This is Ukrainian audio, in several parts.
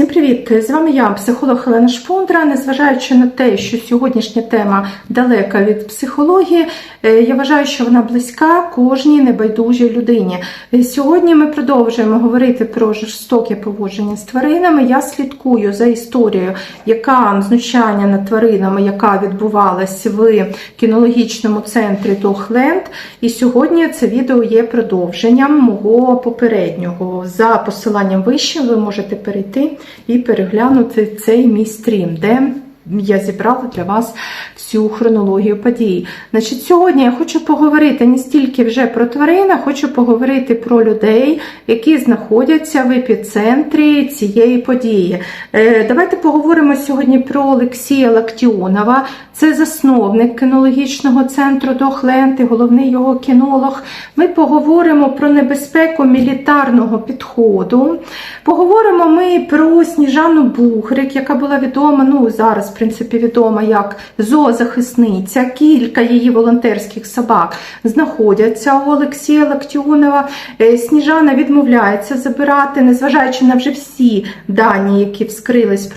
Всім привіт! З вами я, психолог Олена Шпундра. Незважаючи на те, що сьогоднішня тема далека від психології, е, я вважаю, що вона близька кожній небайдужій людині. Е, Сьогодні ми продовжуємо говорити про жорстоке поводження з тваринами. Я слідкую за історією, яка знущання над тваринами, яка відбувалась в кінологічному центрі Дохленд. І сьогодні це відео є продовженням мого попереднього. За посиланням вище ви можете перейти і переглянути цей мій стрім, де я зібрала для вас всю хронологію подій. Значить, Сьогодні я хочу поговорити не стільки вже про тварин, а хочу поговорити про людей, які знаходяться в епіцентрі цієї події. Е, Давайте поговоримо сьогодні про Олексія Лактіонова. Це засновник кінологічного центру Дохленд і головний його кінолог. Ми поговоримо про небезпеку мілітарного підходу. Поговоримо ми про Сніжану Бугрик, яка була відома, ну зараз, принципі, відома як зоозахисниця. Кілька її волонтерських собак знаходяться у Олексія Лактіонова. Е, Сніжана відмовляється забирати, незважаючи на вже всі дані, які вскрились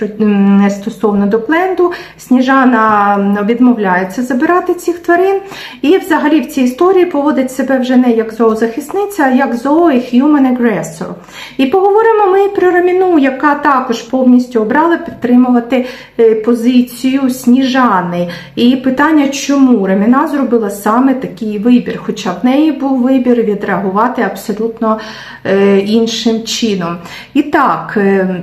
стосовно Докленду. Сніжана відмовляється забирати цих тварин. І взагалі в цій історії поводить себе вже не як зоозахисниця, а як зоо і human aggressor. І поговоримо ми про Раміну, яка також повністю обрала підтримувати е, позицію Сніжани. І питання, чому Раміна зробила саме такий вибір, хоча в неї був вибір відреагувати абсолютно е, іншим чином. І так. е,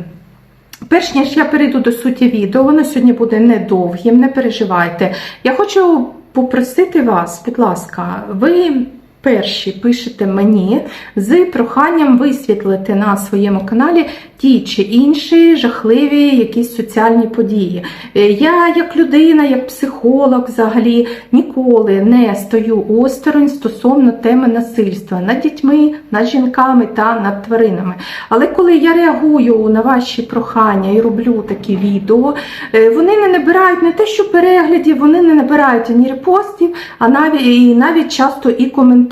Перш ніж я перейду до суті відео, воно сьогодні буде недовгим, не переживайте. Я хочу попросити вас, будь ласка, ви перші пишете мені з проханням висвітлити на своєму каналі ті чи інші жахливі якісь соціальні події. Е, Я, як людина, як психолог, взагалі ніколи не стою осторонь стосовно теми насильства над дітьми, над жінками та над тваринами. Але коли я реагую на ваші прохання і роблю такі відео, е, вони не набирають не те, що переглядів, вони не набирають ані репостів, а навіть і навіть часто і коментарів.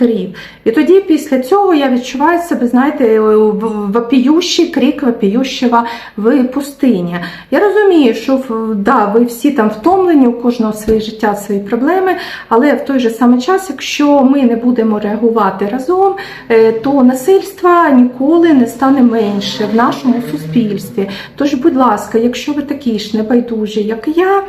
І тоді після цього я відчуваю себе, знаєте, в- вопіющий крик вопіющого в пустині. Я розумію, що да, ви всі там втомлені, у кожного своє життя, свої проблеми, але в той же самий час, якщо ми не будемо реагувати разом, е, то насильства ніколи не стане менше в нашому суспільстві. Тож, будь ласка, якщо ви такі ж небайдужі, як я,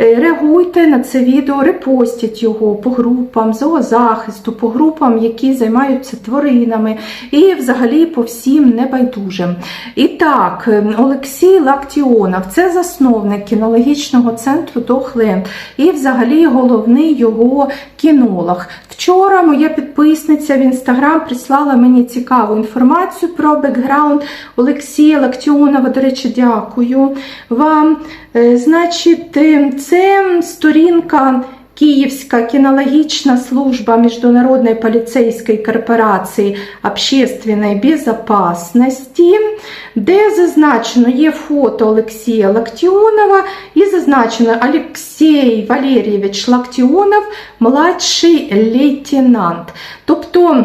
е, реагуйте на це відео, репостіть його по групам зоозахисту, по групам, які займаються тваринами, і взагалі по всім небайдужим. І так, е, Олексій Лактіонов це засновник кінологічного центру Дохленд і взагалі головний його кінолог. Вчора моя підписниця в інстаграм прислала мені цікаву інформацію про бекграунд Олексія Лактіонова. До речі, дякую вам. Е, Значить, е, це сторінка. Киевская кинологичная служба Международной полицейской корпорації общественной безопасности, де зазначено є фото Олексія Лактіонова і зазначено Олексій Валерійович Лактіонов, младший лейтенант. Тобто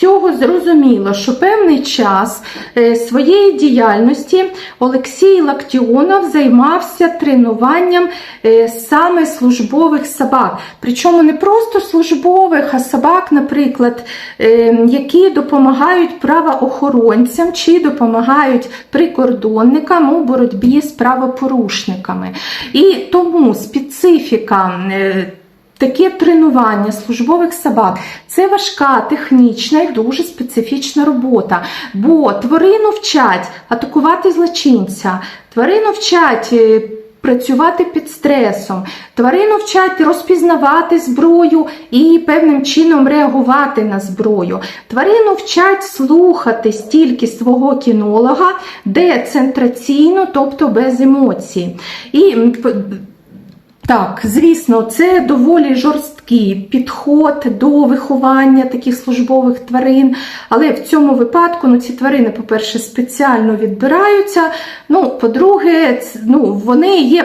цього зрозуміло, що певний час е, своєї діяльності Олексій Лактіонов займався тренуванням е, саме службових собак. Причому не просто службових, а собак, наприклад, е, які допомагають правоохоронцям чи допомагають прикордонникам у боротьбі з правопорушниками. І тому специфіка. Таке тренування службових собак це важка, технічна і дуже специфічна робота. Бо тварину вчать атакувати злочинця, тварину вчать. е, Працювати під стресом, тварину вчать розпізнавати зброю і певним чином реагувати на зброю. Тварину вчать слухати стільки свого кінолога децентраційно, тобто без емоцій. І так, звісно, це доволі жорстка жорсткий підход до виховання таких службових тварин. Але в цьому випадку ну, ці тварини, по-перше, спеціально відбираються. Ну, по-друге, ну, вони є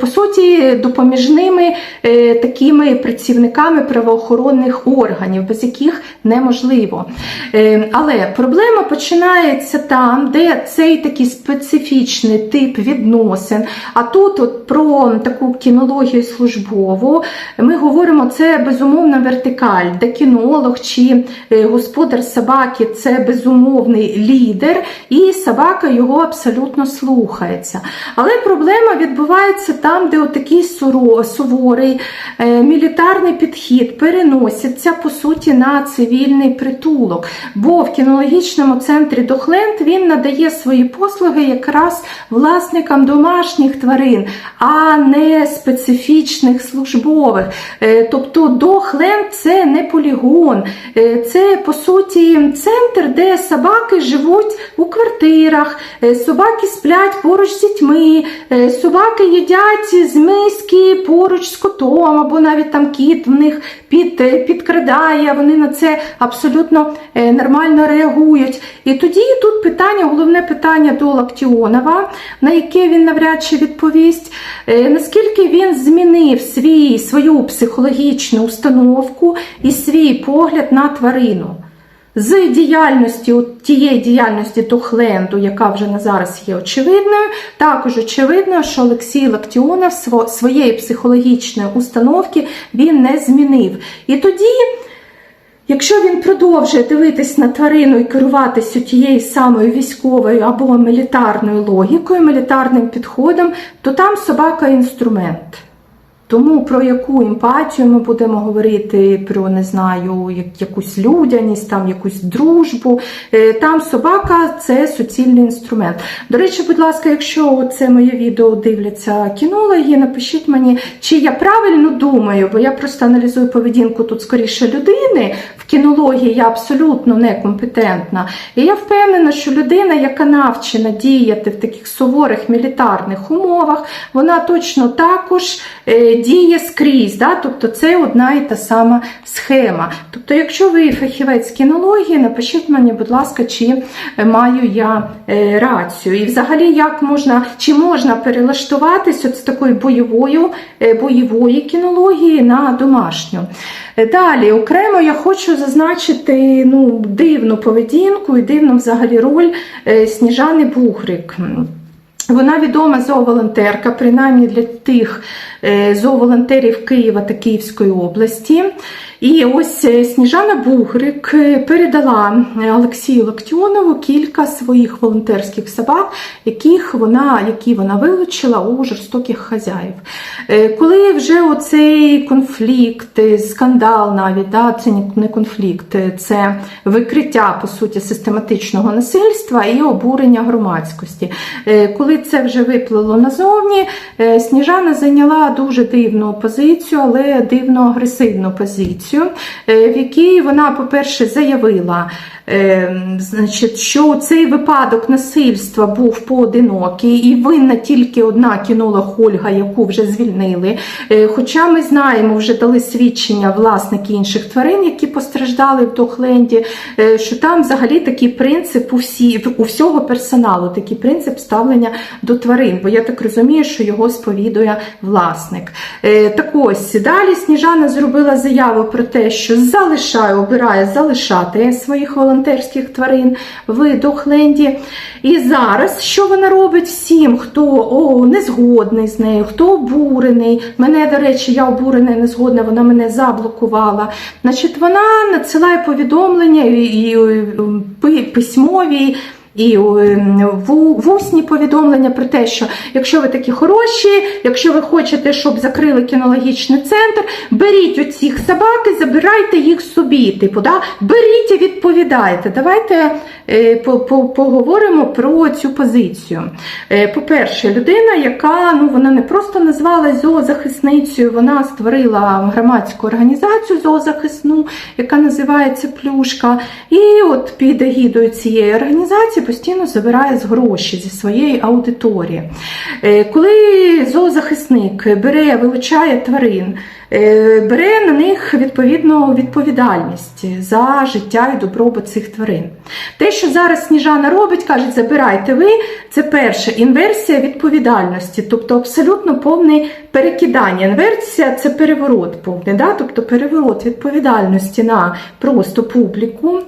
по суті допоміжними е, такими працівниками правоохоронних органів, без яких неможливо. Е, але проблема починається там, де цей такий специфічний тип відносин. А тут от про таку кінологію службову ми говоримо, це безумовна вертикаль, де кінолог чи е, господар собаки це безумовний лідер, і собака його абсолютно слухається. Але проблема відбувається там, де отакий суворий е, мілітарний підхід переноситься по суті на цивільний притулок. Бо в кінологічному центрі Дохленд він надає свої послуги якраз власникам домашніх тварин, а не специфічних службових. Тобто Дохленд це не полігон, е, це по суті центр, де собаки живуть у квартирах, е, собаки сплять поруч з дітьми, е, собаки їдять з миски поруч з котом, або навіть там кіт в них під, підкрадає, вони на це абсолютно нормально реагують. І тоді тут питання, головне питання до Лактіонова, на яке він навряд чи відповість, наскільки він змінив свій, свою психологічну установку і свій погляд на тварину. З діяльності от тієї діяльності Тухленду, яка вже на зараз є очевидною, також очевидно, що Олексій Лактіонов сво- своєї психологічної установки він не змінив. І тоді, якщо він продовжує дивитись на тварину і керуватися тією самою військовою або мілітарною логікою, мілітарним підходом, то там собака інструмент. Тому про яку емпатію ми будемо говорити, про не знаю, як- якусь людяність, там якусь дружбу. Е, Там собака це суцільний інструмент. До речі, будь ласка, якщо це моє відео дивляться кінологи, напишіть мені, чи я правильно думаю, бо я просто аналізую поведінку тут скоріше людини. В кінології я абсолютно некомпетентна. І я впевнена, що людина, яка навчена діяти в таких суворих мілітарних умовах, вона точно також е, діє скрізь. Да? Тобто це одна і та сама схема. Тобто, якщо ви фахівець кінології, напишіть мені, будь ласка, чи е, маю я е, рацію. І взагалі, як можна, чи можна перелаштуватись з такої бойової, е, бойової кінології на домашню. Далі, окремо я хочу зазначити ну, дивну поведінку і дивну взагалі роль Сніжани Бугрик. Вона відома зооволонтерка, принаймні для тих е, зооволонтерів Києва та Київської області. І ось е, Сніжана Бугрик е, передала е, Олексію Локтіонову кілька своїх волонтерських собак, яких вона, які вона вилучила у жорстоких хазяїв. Коли вже оцей конфлікт, скандал навіть, да, це не конфлікт, це викриття по суті систематичного насильства і обурення громадськості. Коли це вже виплило назовні, Сніжана зайняла дуже дивну позицію, але дивно агресивну позицію, е, в якій вона, по-перше, заявила, е, значить, що цей випадок насильства був поодинокий і винна тільки одна кінолог Ольга, яку вже звільнили. Е, Хоча ми знаємо, вже дали свідчення власники інших тварин, які постраждали в Дохленді, що там взагалі такий принцип у, всі, у всього персоналу, такий принцип ставлення до тварин, бо я так розумію, що його сповідує власник. Так ось далі Сніжана зробила заяву про те, що залишає, обирає залишати своїх волонтерських тварин в Дохленді. І зараз що вона робить всім, хто о, не згодний з нею, хто обурений. Мене, до речі, я обурена і не згодна, вона мене заблокувала. Значить, вона надсилає повідомлення і, і, і письмові. І в усні повідомлення про те, що якщо ви такі хороші, якщо ви хочете, щоб закрили кінологічний центр, беріть оцих собак і забирайте їх собі. Типу, да? беріть і відповідайте. Давайте е, поговоримо про цю позицію. Е, По-перше, людина, яка ну вона не просто назвалась зоозахисницею, вона створила громадську організацію зоозахисну, яка називається Плюшка. І от під егідою цієї організації постійно забирає з гроші зі своєї аудиторії. Е, Коли зоозахисник бере, вилучає тварин, е, бере на них відповідно відповідальність за життя і добробут цих тварин. Те, що зараз Сніжана робить, каже, забирайте ви, це перше інверсія відповідальності, тобто абсолютно повне перекидання. Інверсія це переворот повний, да? тобто переворот відповідальності на просто публіку.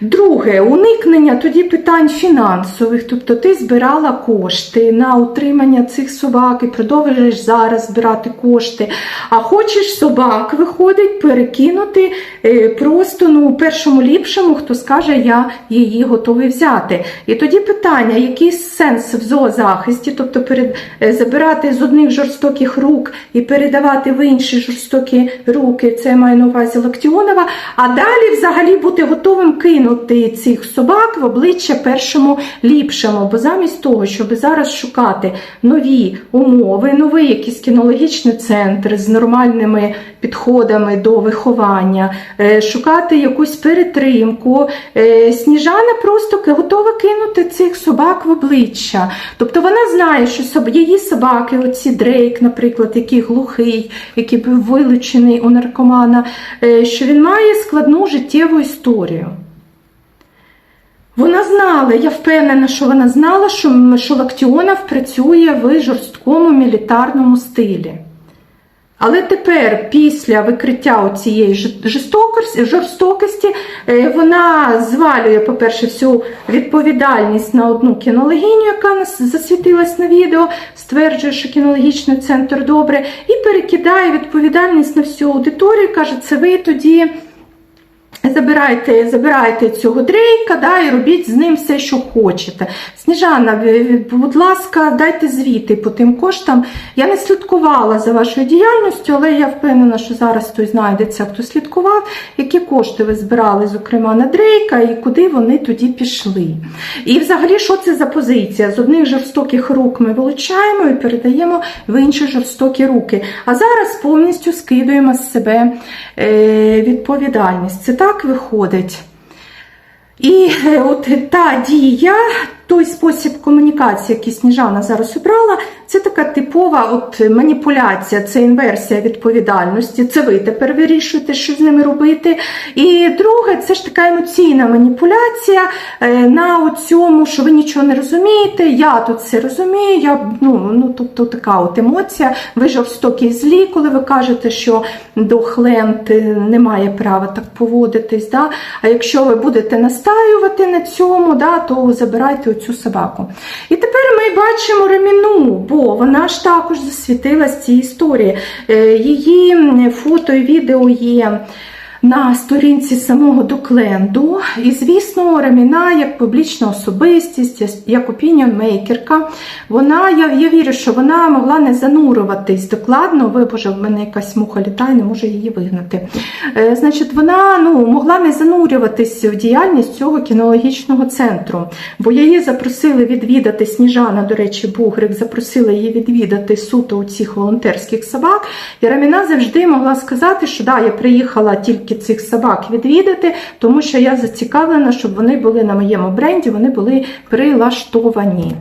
Друге, уникнення тоді питань фінансових, тобто ти збирала кошти на утримання цих собак і продовжуєш зараз збирати кошти. А хочеш собак, виходить, перекинути е, просто ну, першому ліпшому, хто скаже, я її готовий взяти. І тоді питання, який сенс в зоозахисті, тобто перед, е, забирати з одних жорстоких рук і передавати в інші жорстокі руки, це я маю на увазі Лактіонова, а далі взагалі бути готовим кинути цих собак в обличчя першому ліпшому. Бо замість того, щоб зараз шукати нові умови, новий якийсь кінологічний центр з нормальними підходами до виховання, е, шукати якусь перетримку, е, Сніжана просто готова кинути цих собак в обличчя. Тобто вона знає, що її собаки, оці Дрейк, наприклад, який глухий, який був вилучений у наркомана, е, що він має складну життєву історію. Вона знала, я впевнена, що вона знала, що Лактіонов працює в жорсткому мілітарному стилі. Але тепер, після викриття цієї жорстокості, е, вона звалює, по-перше, всю відповідальність на одну кінологиню, яка засвітилась на відео, стверджує, що кінологічний центр добре, і перекидає відповідальність на всю аудиторію, каже, це ви тоді. Забирайте, забирайте цього дрейка да, і робіть з ним все, що хочете. Сніжана, будь ласка, дайте звіти по тим коштам. Я не слідкувала за вашою діяльністю, але я впевнена, що зараз хтось знайдеться, хто слідкував, які кошти ви збирали, зокрема, на дрейка, і куди вони тоді пішли. І взагалі, що це за позиція? З одних жорстоких рук ми вилучаємо і передаємо в інші жорстокі руки. А зараз повністю скидуємо з себе е, відповідальність. Це так виходить. І е, от та дія, той спосіб комунікації, який Сніжана зараз обрала, це така типова от маніпуляція, це інверсія відповідальності. Це ви тепер вирішуєте, що з ними робити. І друге, це ж така емоційна маніпуляція е, на цьому, що ви нічого не розумієте. Я тут все розумію. Я, ну, ну, тобто така от емоція. Ви жорстокі злі, коли ви кажете, що до Хленд не має права так поводитись. Да? А якщо ви будете настаювати на цьому, да, то забирайте оцю собаку. І тепер ми бачимо Реміну, бо вона ж також засвітилась в цій історії. Е, Її фото і відео є. На сторінці самого Докленду, і звісно, Реміна як публічна особистість, як опініонмейкерка, вона, я, я вірю, що вона могла не занурюватись докладно. Ви, в мене якась муха літає, не можу її вигнати. Е, значить, вона ну, могла не занурюватись в діяльність цього кінологічного центру, бо її запросили відвідати Сніжана, до речі, Бугрик, запросила її відвідати суто у цих волонтерських собак. І Раміна завжди могла сказати, що да, я приїхала тільки цих собак відвідати, тому що я зацікавлена, щоб вони були на моєму бренді, вони були прилаштовані.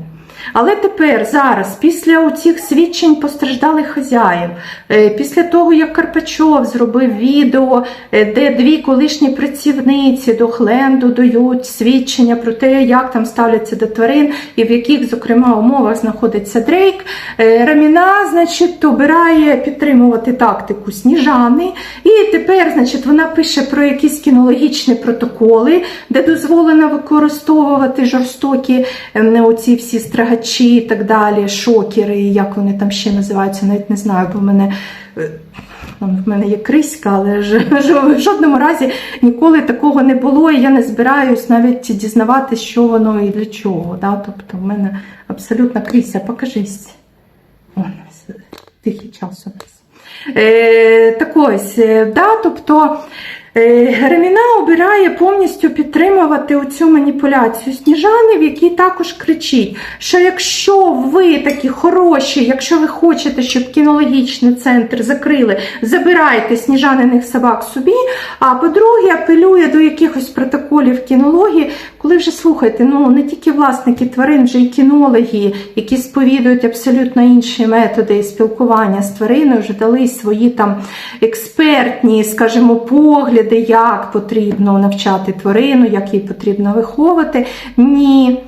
Але тепер, зараз, після цих свідчень постраждалих хазяїв, е, після того, як Карпачов зробив відео, е, де дві колишні працівниці до Хленду дають свідчення про те, як там ставляться до тварин і в яких, зокрема, умовах знаходиться Дрейк, е, Раміна, значить, обирає підтримувати тактику Сніжани. І тепер, значить, вона пише про якісь кінологічні протоколи, де дозволено використовувати жорстокі оці всі страгачі і так далі, шокери, як вони там ще називаються, навіть не знаю, бо в мене. е, В мене є криська, але ж, в жодному разі ніколи такого не було, і я не збираюсь навіть дізнаватися, що воно і для чого. Да? Тобто в мене абсолютно крися, покажись. О, тихий час у нас. Е, так ось, е, да, тобто Е, Реміна обирає повністю підтримувати оцю маніпуляцію Сніжани, в якій також кричить, що якщо ви такі хороші, якщо ви хочете, щоб кінологічний центр закрили, забирайте сніжаниних собак собі. А по-друге, апелює до якихось протоколів кінології, коли вже слухайте, ну не тільки власники тварин, вже і кінологи, які сповідують абсолютно інші методи спілкування з твариною, вже дали свої там експертні, скажімо, погляди, як потрібно навчати тварину, як її потрібно виховувати. Ні.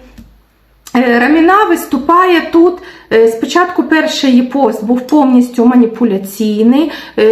Е, Раміна виступає тут. Е, Спочатку перший її пост був повністю маніпуляційний, е,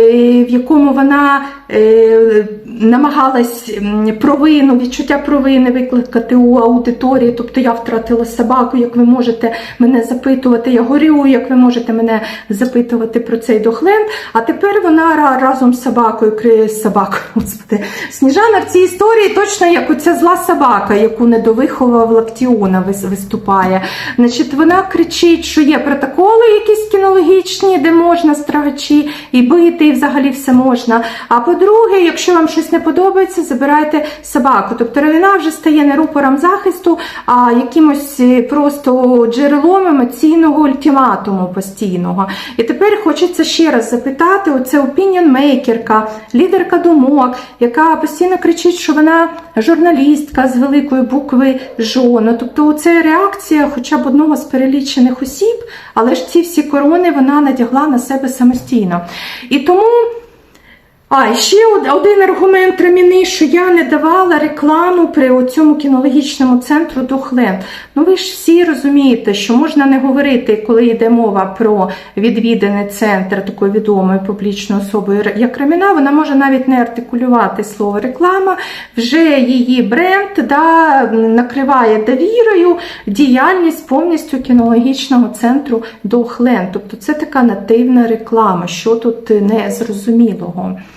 в якому вона е, намагалась провину, відчуття провини викликати у аудиторії. Тобто я втратила собаку, як ви можете мене запитувати, я горю, як ви можете мене запитувати про цей дохлен. А тепер вона разом з собакою собаку. Господи, Сніжана в цій історії точно як оця зла собака, яку недовиховав Лактіона виступає. Значить, вона кричить, що є протоколи якісь кінологічні, де можна страгачі і бити, і взагалі все можна. А по-друге, якщо вам щось не подобається, забирайте собаку. Тобто Равіна вже стає не рупором захисту, а якимось е, просто джерелом емоційного ультиматуму постійного. І тепер хочеться ще раз запитати: оце опініон-мейкерка, лідерка думок, яка постійно кричить, що вона журналістка з великої букви Жона. Тобто, це реакція хоча б одного з перелічених осіб, але ж ці всі корони вона надягла на себе самостійно. І тому. А, ще один аргумент Реміни, що я не давала рекламу при цьому кінологічному центру Духлен. Ну ви ж всі розумієте, що можна не говорити, коли йде мова про відвіданий центр такою відомою публічною особою, як Реміна, вона може навіть не артикулювати слово реклама. Вже її бренд да, накриває довірою діяльність повністю кінологічного центру Духлен. Тобто це така нативна реклама, що тут незрозумілого. Е,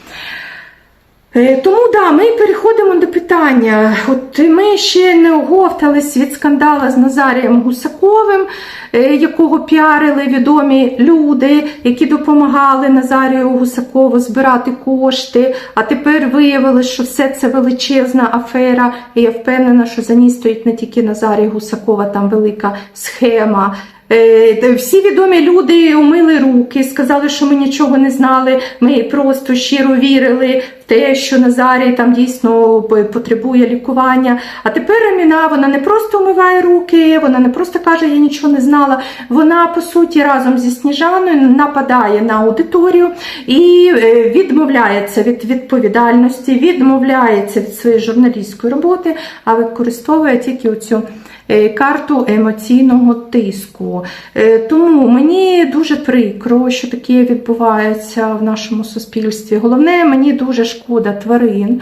Тому да, ми переходимо до питання. От ми ще не оговтались від скандала з Назарієм Гусаковим, е, якого піарили відомі люди, які допомагали Назарію Гусакову збирати кошти. А тепер виявилось, що все це величезна афера. І я впевнена, що за ній стоїть не тільки Назарій Гусакова, там велика схема. Е, Всі відомі люди умили руки, сказали, що ми нічого не знали. Ми просто щиро вірили в те, що Назарій там дійсно потребує лікування. А тепер Аміна, вона не просто умиває руки, вона не просто каже, я нічого не знала. Вона по суті разом зі Сніжаною нападає на аудиторію і е, відмовляється від відповідальності, відмовляється від своєї журналістської роботи, а використовує тільки оцю карту емоційного тиску. Е, Тому мені дуже прикро, що таке відбувається в нашому суспільстві. Головне, мені дуже шкода тварин.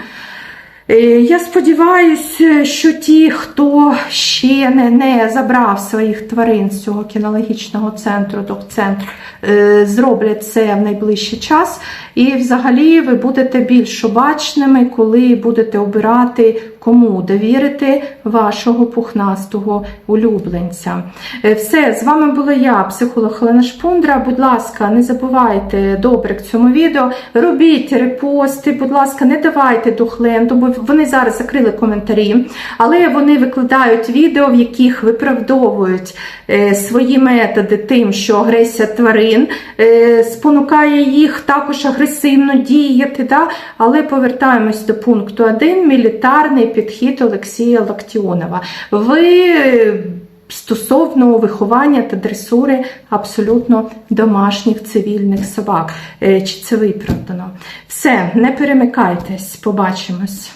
Е, Я сподіваюся, що ті, хто ще не, не забрав своїх тварин з цього кінологічного центру, док-центру, е, зроблять це в найближчий час. І взагалі ви будете більш обачними, коли будете обирати, кому довірити вашого пухнастого улюбленця. Е, Все, з вами була я, психолог Олена Шпундра. Будь ласка, не забувайте добре к цьому відео. Робіть репости, будь ласка, не давайте духленду, бо вони зараз закрили коментарі, але вони викладають відео, в яких виправдовують е, свої методи тим, що агресія тварин е, спонукає їх також агресивно діяти. Але повертаємось до пункту 1. Мілітарний підхід Олексія Лактіонова. Ви стосовно виховання та дресури абсолютно домашніх цивільних собак. Е, Чи це виправдано? Все, не перемикайтесь, побачимось.